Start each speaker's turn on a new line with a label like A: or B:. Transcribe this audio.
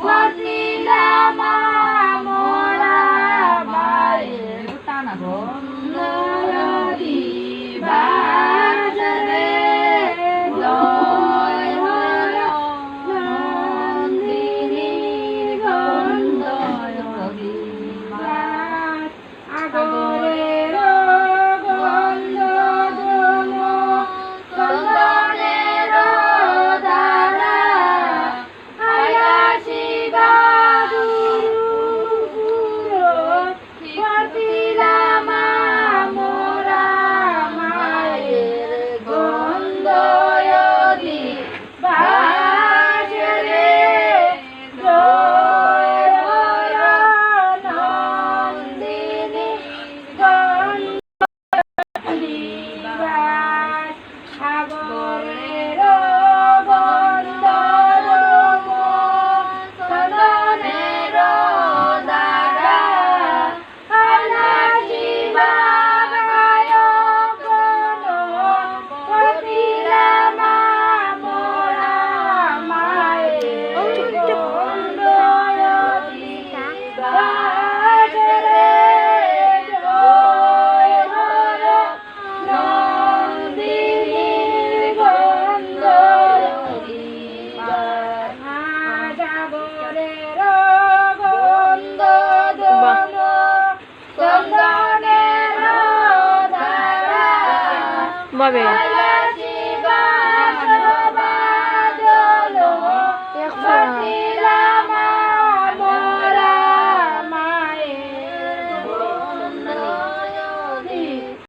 A: বন্দিলামা মোরা মায়ের। টানা বন্ধ Amen. হবে